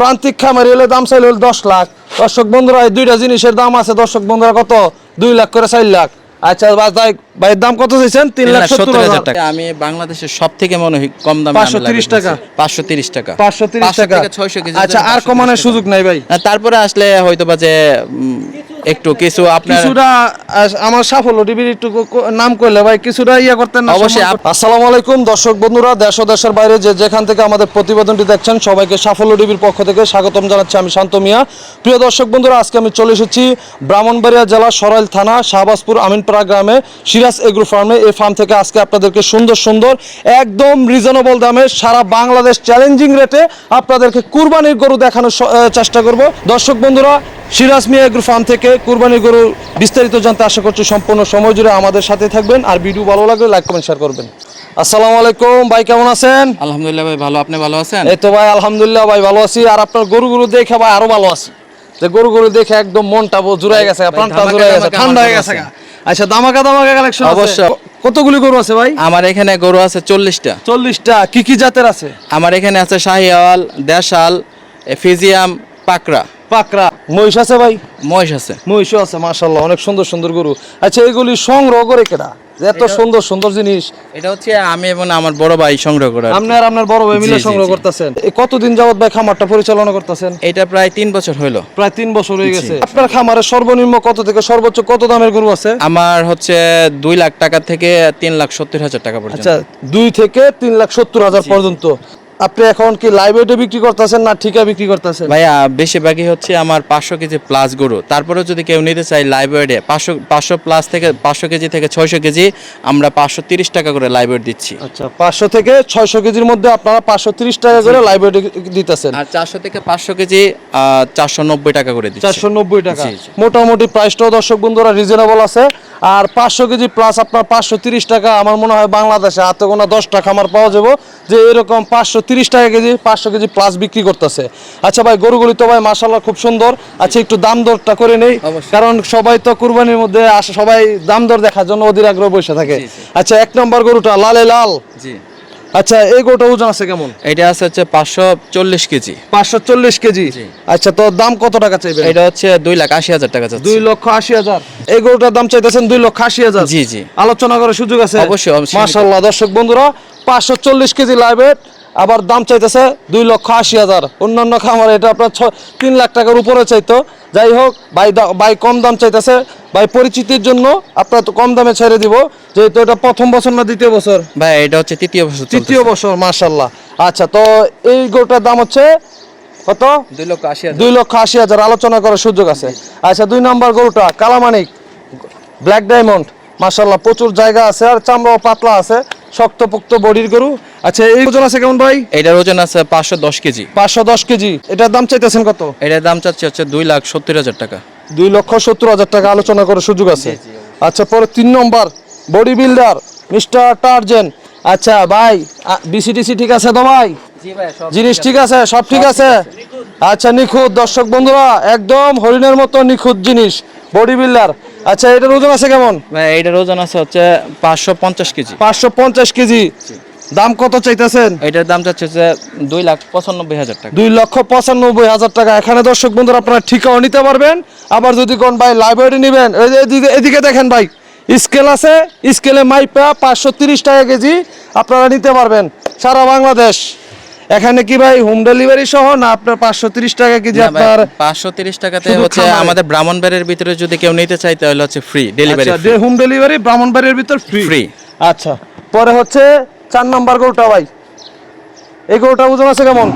প্রান্তিক খামারি হলে দাম চাইলে হলো দশ লাখ। দর্শক বন্ধুরা এই দুইটা জিনিসের দাম আছে। দর্শক বন্ধুরা কত? দুই লাখ করে চার লাখ। আচ্ছা ভাই ভাই ভাইয়ের দাম কত চাইছেন? তিন লাখ সত্তর হাজার। টাকা। আমি বাংলাদেশের সব থেকে মনে হয় কম দাম পাঁচশো তিরিশ টাকা? পাঁচশো তিরিশ টাকা। পাঁচশো তিরিশ টাকা। ছয়শো কেজি আচ্ছা আর কমানোর সুযোগ নাই ভাই। তারপরে আসলে হয়তো বা যে একটু কিছু আপনার কিছুটা আমার সাফল্য টিভির একটু নাম করলে ভাই কিছুটা ইয়া করতেন না অবশ্যই আসসালামু আলাইকুম দর্শক বন্ধুরা দেশ ও দেশের বাইরে যে যেখান থেকে আমাদের প্রতিবেদনটি দেখছেন সবাইকে সাফল্য টিভির পক্ষ থেকে স্বাগতম জানাচ্ছি আমি শান্ত মিয়া। প্রিয় দর্শক বন্ধুরা আজকে আমি চলে এসেছি ব্রাহ্মণবাড়িয়া জেলা সরাইল থানা শাহবাজপুর আমিনপাড়া গ্রামে সিরাজ এগ্রো ফার্মে। এই ফার্ম থেকে আজকে আপনাদেরকে সুন্দর সুন্দর একদম রিজনেবল দামে সারা বাংলাদেশ চ্যালেঞ্জিং রেটে আপনাদেরকে কুরবানির গরু দেখানোর চেষ্টা করব। দর্শক বন্ধুরা সিরাজ মিয়া এগ্রো ফার্ম থেকে কুরবানির গরু বিস্তারিত জানতে আশা করছি সম্পূর্ণ সময় জুড়ে আমাদের সাথে থাকবেন। আর ভিডিও ভালো লাগলে লাইক কমেন্ট শেয়ার করবেন। আসসালামু আলাইকুম। ভাই কেমন আছেন? আলহামদুলিল্লাহ ভাই ভালো। আপনি ভালো আছেন? এই তো ভাই আলহামদুলিল্লাহ ভাই ভালো আছি। আর আপনার গরুগুলো দেখে ভাই আরও ভালো আছি। যে গরুগুলো দেখে একদম মনটা জুড়াই গেছে প্রাণটা জুড়াই গেছে ঠান্ডা হয়ে গেছে আচ্ছা দামাকা দামাকা কালেকশন অবশ্যই। কতগুলি গরু আছে ভাই? আমার এখানে গরু আছে চল্লিশটা। চল্লিশটা। কি কি জাতের আছে? আমার এখানে আছে শাহিওয়াল দেশাল ফিজিয়াম পাকড়া। পাকরা মহিষ আছে ভাই? মহিষ আছে। মহিষও আছে মাশাল্লাহ অনেক সুন্দর সুন্দর গরু। আচ্ছা এগুলি সংগ্রহ করে কেনা এত সুন্দর সুন্দর জিনিস। এটা হচ্ছে আমি এবং আমার বড় ভাই সংগ্রহ করা আপনি আর আপনার বড় ভাই মিলে সংগ্রহ করতেছেন। কতদিন যাবত ভাই খামারটা পরিচালনা করতেছেন? এটা প্রায় তিন বছর হলো প্রায় তিন বছর হয়ে গেছে। আপনার খামারে সর্বনিম্ন কত থেকে সর্বোচ্চ কত দামের গরু আছে? আমার হচ্ছে দুই লাখ টাকা থেকে তিন লাখ সত্তর হাজার টাকা পর্যন্ত। আচ্ছা দুই থেকে তিন লাখ সত্তর হাজার পর্যন্ত। আপনি এখন কি লাইভ ওয়েটে বিক্রি করতেছেন না ঠিকা বিক্রি করতেছেন? ভাইয়া বেশিরভাগই হচ্ছে আমার পাঁচশো কেজি প্লাস গরু। তারপরে যদি কেউ নিতে চাই লাইভ ওয়েটে পাঁচশো পাঁচশো প্লাস থেকে পাঁচশো কেজি থেকে ছয়শো কেজি আমরা পাঁচশো তিরিশ টাকা করে লাইভ ওয়েট দিচ্ছি। আচ্ছা পাঁচশো থেকে ছয়শো কেজির মধ্যে আপনারা পাঁচশো তিরিশ টাকা করে লাইভ ওয়েটে দিতেছেন। আর চারশো থেকে পাঁচশো কেজি চারশো নব্বই টাকা করে দিচ্ছি। চারশো নব্বই টাকা। মোটামুটি প্রাইসটাও দর্শক বন্ধুরা রিজনেবল আছে। আর পাঁচশো কেজি প্লাস আপনার পাঁচশো তিরিশ টাকা আমার মনে হয় বাংলাদেশে হাতে গোনা দশ টাকা আমার পাওয়া যাব যে এরকম পাঁচশো তিরিশ টাকা কেজি পাঁচশো কেজি প্লাস বিক্রি করতেছে। আচ্ছা ভাই গরুগুলি তো ভাই মাসাল্লাহ খুব সুন্দর। আচ্ছা একটু দাম দরটা করে নেই কারণ সবাই তো কুরবানির মধ্যে আসে সবাই দাম দর দেখার জন্য অধীর আগ্রহ বসে থাকে। আচ্ছা এক নম্বর গরুটা লালে লাল। জি। আচ্ছা এই গোটা ওজন আছে কেমন? এটা আছে হচ্ছে পাঁচশো চল্লিশ কেজি। পাঁচশো চল্লিশ কেজি? আচ্ছা তো দাম কত টাকা চাইবে এটা হচ্ছে দুই লাখ আশি হাজার টাকা দুই লক্ষ আশি হাজার। এই গরুটার দাম চাইতেছেন দুই লক্ষ আশি হাজার। জি, জি। আলোচনা করার সুযোগ আছে? অবশ্যই, মাসাল্লাহ দর্শক বন্ধুরা পাঁচশো চল্লিশ কেজি লাইভেট আবার দাম চাইতেছে দুই লক্ষ আশি হাজার। অন্যান্য খামারে এটা আপনার ছ তিন লাখ টাকার উপরে চাইতো। যাই হোক ভাই দা- ভাই কম দাম চাইতেছে। ভাই পরিচিতির জন্য আপনার তো কম দামে ছেড়ে দিব যেহেতু এটা প্রথম বছর না দ্বিতীয় বছর? ভাই এটা হচ্ছে তৃতীয় বছর। তৃতীয় বছর মাশাল্লাহ আচ্ছা তো এই গরুটার দাম হচ্ছে কত? দুই লক্ষ আশি হাজার। দুই লক্ষ আশি হাজার আলোচনা করার সুযোগ আছে। আচ্ছা দুই নম্বর গরুটা কালামানিক ব্ল্যাক ডায়মন্ড। মাসাল্লাহ প্রচুর জায়গা আছে আর চামড়াও পাতলা আছে। শক্তপোক্ত বডির গরু। আচ্ছা এই ওজন আছে কেমন ভাই? এটার ওজন আছে পাঁচশো দশ কেজি। পাঁচশো দশ কেজি। এটার দাম চাইতেছেন কত? এটার দাম চাচ্ছে হচ্ছে দুই লাখ সত্তর হাজার টাকা। দুই লক্ষ সত্তর হাজার টাকা আলোচনা করার সুযোগ আছে। আচ্ছা পরে তিন number body builder mister Tarzan. আচ্ছা ভাই বিসিটিসি ঠিক আছে তো ভাই? জিনিস ঠিক আছে সব ঠিক আছে। আচ্ছা নিখুঁত। দর্শক বন্ধুরা একদম হরিণের মতো নিখুঁত জিনিস বডি বিল্ডার। আচ্ছা এটার ওজন আছে কেমন? এটার ওজন আছে হচ্ছে পাঁচশো পঞ্চাশ কেজি। পাঁচশো পঞ্চাশ কেজি। দাম কত চাইতেছেন? এটার দাম চাচ্ছে হচ্ছে দুই লাখ পঁচানব্বই হাজার টাকা। দুই লক্ষ পঁচানব্বই হাজার টাকা। এখানে দর্শক বন্ধুরা আপনারা ঠিকাও নিতে পারবেন। আবার যদি কোন ভাই লাইব্রেরি নেবেন এদিকে এদিকে দেখেন ভাই স্কেল আছে স্কেলে মাইপা পাঁচশো তিরিশ টাকা কেজি আপনারা নিতে পারবেন। সারা বাংলাদেশ। এখানে কি ভাই হোম ডেলিভারি সহ না আপনার পাঁচশো তিরিশ টাকা কেজি আপনার পাঁচশো তিরিশ টাকাতে হচ্ছে। আমাদের ব্রাহ্মণবাড়ির ভিতরে যদি কেউ নিতে চাই তাহলে হচ্ছে ফ্রি ডেলিভারি আচ্ছা হোম ডেলিভারি ব্রাহ্মণবাড়ির ভিতর ফ্রি ফ্রি আচ্ছা পরে হচ্ছে চার নাম্বার গরুটা ভাই। এই গরুটা ওজন আছে কেমন?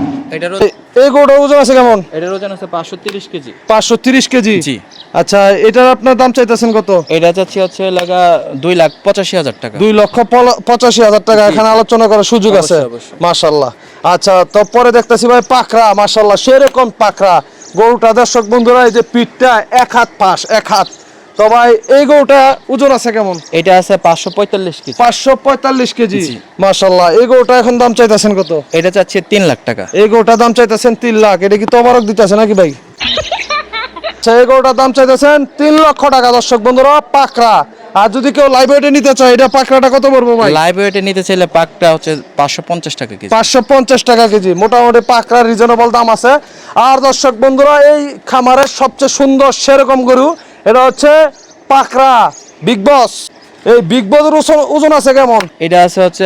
এই গরুটা ওজন আছে কেমন? এটার ওজন আছে পাঁচশো তিরিশ কেজি। পাঁচশো তিরিশ কেজি? জি। আচ্ছা এটার আপনার দাম চাইতেছেন কত? এটা চাচ্ছি হচ্ছে লাগা দুই লাখ পঁচাশি হাজার টাকা। দুই লক্ষ পল- পঁচাশি হাজার টাকা। এখানে আলোচনা করার সুযোগ আছে। মাশাল্লাহ আচ্ছা তো পরে দেখতেছি ভাই পাকড়া। মাশাল্লাহ সেরকম পাকড়া। গরুটা দর্শক বন্ধুরা এই যে পিঠটা এক হাত পাশ এক হাত। তো ভাই এই গরুটা ওজন আছে কেমন? এটা আছে পাঁচশো পঁয়তাল্লিশ কেজি। পাঁচশো পঁয়তাল্লিশ কেজি। এই গরুটা এখন দাম চাইতেছেন কত? এটা চাচ্ছে তিন লাখ টাকা। এই দাম চাইতেছেন তিন লাখ। এটা কি তবারক দিতেছে নাকি ভাই? আচ্ছা এই গরুটার দাম চাইতেছেন তিন লক্ষ টাকা। দর্শক বন্ধুরা পাকড়া। আর যদি কেউ লাইভ ওয়েটে নিতে চায় এটা পাকড়াটা কত পড়ব ভাই? লাইভ ওয়েটে নিতে চাইলে পাকটা হচ্ছে পাঁচশো পঞ্চাশ টাকা কেজি। পাঁচশো পঞ্চাশ টাকা কেজি। মোটামুটি পাকড়া রিজনেবল দাম আছে। আর দর্শক বন্ধুরা এই খামারের সবচেয়ে সুন্দর সেরকম গরু এটা হচ্ছে পাকড়া বিগ বস এই বিগ বসের ওজন- আছে কেমন? এটা আছে হচ্ছে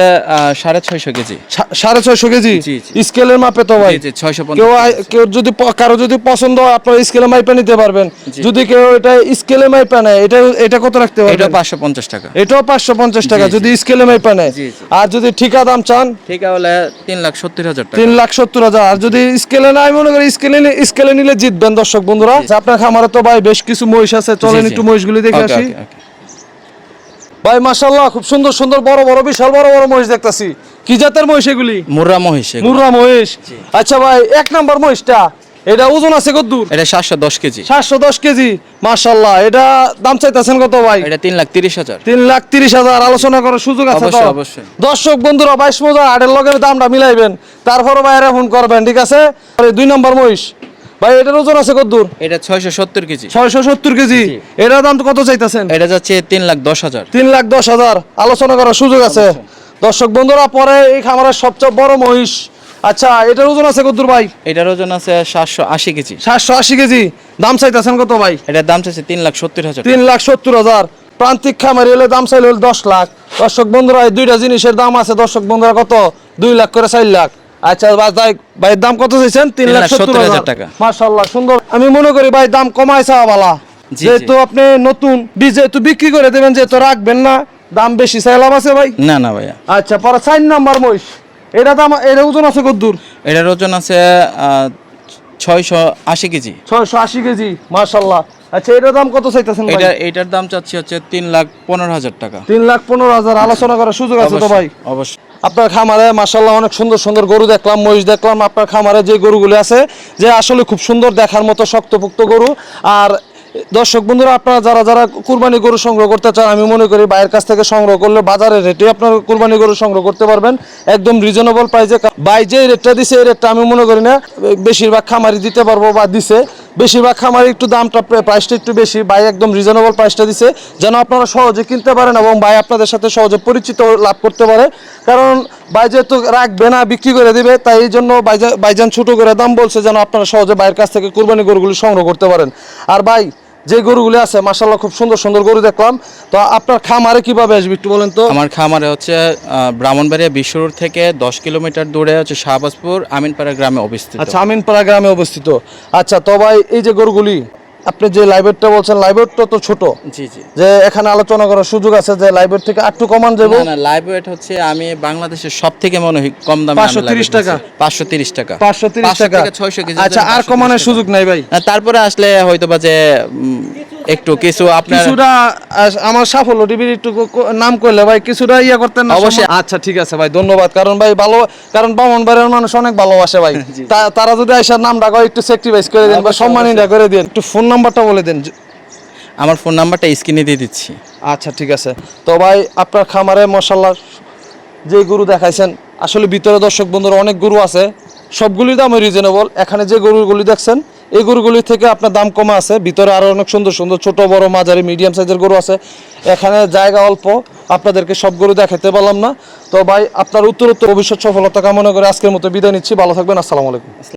সাড়ে ছয়শো কেজি। সাড়ে ছয়শো কেজি। স্কেলের মাপে তো ভাই। 650 কেউ কেউ যদি কারও যদি পছন্দ হয় আপনার স্কেলে মাইপে নিতে পারবেন। যদি কেউ এটা স্কেলে মাইপে নেয় এটা এটা কত রাখতে এটা পাঁচশো পঞ্চাশ টাকা। এটাও পাঁচশো পঞ্চাশ টাকা। যদি স্কেলে মাইপে নেয়। আর যদি ঠিকা দাম চান? ঠিক হলে তিন লাখ সত্তর হাজার তিন লাখ সত্তর হাজার। আর যদি স্কেলে নাই মনে করি স্কেলে স্কেলে নিলে জিতবেন দর্শক বন্ধুরা। আপনার খামারে তো ভাই বেশ কিছু মহিষ আছে। চলেন। একটু মহিষগুলি দেখে আসি। ভাই মাশাল্লাহ খুব সুন্দর সুন্দর বড় বড় বিশাল বড় বড় মহিষ দেখতাছি। কি জাতের মহিষ এগুলি? মুর্রা মহিষ। মুর্রা মহিষ। আচ্ছা ভাই এক নাম্বার মহিষটা এটা ওজন আছে কত দূর? এটা সাতশো দশ কেজি। সাতশো দশ কেজি মাশাল্লাহ এটা দাম চাইতেছেন কত ভাই? এটা তিন লাখ তিরিশ হাজার। তিন লাখ তিরিশ হাজার আলোচনা করার সুযোগ আছে অবশ্যই, অবশ্যই। দর্শক বন্ধুরা বাইশ মজা আটের লগের দামটা মিলাইবেন। তারপরে বাইরে ফোন করবেন ঠিক আছে? দুই নম্বর মহিষ ভাই এটার ওজন আছে কত দূর? এটা ছয়শো সত্তর কেজি। ছয়শো সত্তর কেজি। এটার দাম কত চাইতেছেন? এটা যাচ্ছে তিন লাখ দশ হাজার। তিন লাখ দশ হাজার। আলোচনা করার সুযোগ আছে। দর্শক বন্ধুরা পরে এই খামারের সবচেয়ে বড় মহিষ। আচ্ছা এটার ওজন আছে কত ভাই? এটার ওজন আছে সাতশো আশি কেজি। সাতশো আশি কেজি। দাম চাইতেছেন কত ভাই? এটার দাম চাচ্ছে তিন লাখ সত্তর হাজার। তিন লাখ সত্তর হাজার। প্রান্তিক খামারি হলে দাম চাইলে হলো দশ লাখ। দর্শক বন্ধুরা এই দুইটা জিনিসের দাম আছে। দর্শক বন্ধুরা কত? দুই লাখ করে চার লাখ। আচ্ছা ভাই ভাই ভাইয়ের দাম কত চাইছেন? তিন লাখ সত্তর হাজার টাকা। মাশাল্লাহ সুন্দর। আমি মনে করি ভাই দাম কমায় চাওয়া বালা। যেহেতু আপনি নতুন বীজ যেহেতু বিক্রি করে দেবেন যেহেতু রাখবেন না দাম বেশি চাই লাভ আছে ভাই? না না ভাইয়া। আচ্ছা পরে চার নাম্বার মহিষ। এটা দাম এটা ওজন আছে কত দূর এটার ওজন আছে ছয়শো আশি কেজি। ছয়শো আশি কেজি মাশাল্লাহ আচ্ছা এটার দাম কত চাইতেছেন ভাই? এটা এটার দাম চাচ্ছি হচ্ছে তিন লাখ পনেরো হাজার টাকা। তিন লাখ পনেরো হাজার আলোচনা করার সুযোগ আছে তো ভাই? অবশ্যই। আপনার খামারে মাসাল্লাহ অনেক সুন্দর সুন্দর গরু দেখলাম, মহিষ দেখলাম, আপনার খামারে যে গরুগুলি আছে, যে আসলে খুব সুন্দর দেখার মতো শক্তপোক্ত গরু। আর দর্শক বন্ধুরা, আপনারা যারা যারা কুরবানি গরু সংগ্রহ করতে চান, আমি মনে করি বাইরের কাছ থেকে সংগ্রহ করলে বাজারের রেটে আপনার কুরবানি গরু সংগ্রহ করতে পারবেন। একদম রিজনেবল প্রাইসে বাই যে রেটটা দিছে, এই রেটটা আমি মনে করি না, বেশিরভাগ খামারি দিতে পারব বা দিছে। বেশিরভাগ খামারের একটু দামটা প্রাইসটা একটু বেশি। ভাই একদম রিজনেবল প্রাইসটা দিছে। যেন আপনারা সহজে কিনতে পারেন এবং ভাই আপনাদের সাথে সহজে পরিচিত লাভ করতে পারে। কারণ ভাই যেহেতু রাখবে না, বিক্রি করে দিবে, তাই এই জন্য বাইজান ছোটো করে দাম বলছে যেন আপনারা সহজে ভাইয়ের কাছ থেকে কোরবানি গরুগুলি সংগ্রহ করতে পারেন। আর ভাই যে গরুগুলি আছে মাসাল্লাহ খুব সুন্দর সুন্দর গরু দেখলাম। তো আপনার খামারে কীভাবে আসবে একটু বলেন তো? আমার খামারে হচ্ছে ব্রাহ্মণবাড়িয়া বিশ্বরুর থেকে দশ কিলোমিটার দূরে হচ্ছে শাহবাজপুর আমিনপাড়া গ্রামে অবস্থিত। আচ্ছা আমিনপাড়া গ্রামে অবস্থিত। আচ্ছা তো ভাই এই যে গরুগুলি আপনি যে লাইব্রেরিটা বলছেন লাইব্রেরিটা তো ছোট। জি জি। যে এখানে আলোচনা করার সুযোগ আছে যে লাইব্রেরি থেকে আটটু কমান যাব? না না লাইভ হচ্ছে আমি বাংলাদেশের সব থেকে মনে হয় কম দামে 530 টাকা? পাঁচশো তিরিশ টাকা। পাঁচশো তিরিশ টাকা। ছয়শো কেজি আচ্ছা আর কমানোর সুযোগ নাই ভাই। তারপরে আসলে হয়তো বা যে একটু কিছু আপনার কিছুটা আমার সাফল্য টিভির একটু নাম করলে ভাই কিছুটা ইয়া করতেন না অবশ্যই। আচ্ছা ঠিক আছে ভাই ধন্যবাদ। কারণ ভাই ভালো কারণ বামনবাড়ির মানুষ অনেক ভালোবাসে ভাই। তারা যদি আইসার নাম ডাকো একটু স্যাক্রিফাইস করে দেন বা সম্মানিত করে দেন। একটু ফোন নাম্বারটা বলে দেন। আমার ফোন নাম্বারটা স্ক্রিনে দিয়ে দিচ্ছি। আচ্ছা ঠিক আছে। তো ভাই আপনার খামারে মশাল্লা যে গরু দেখাইছেন আসলে ভিতরে দর্শক বন্ধুরা অনেক গরু আছে। সবগুলির দাম রিজনেবল এখানে যে গরুগুলি দেখছেন এই গরুগুলি থেকে আপনার দাম কমে আছে। ভিতরে আরও অনেক সুন্দর সুন্দর ছোট, বড়, মাঝারি মিডিয়াম সাইজের গরু আছে। এখানে জায়গা অল্প, আপনাদেরকে সব গরু দেখাতে পারলাম না। তো ভাই, আপনার উত্তর উত্তর ভবিষ্যৎ সফলতা কামনা করে আজকের মতো বিদায় নিচ্ছি। ভালো থাকবেন, আসসালামু আলাইকুম।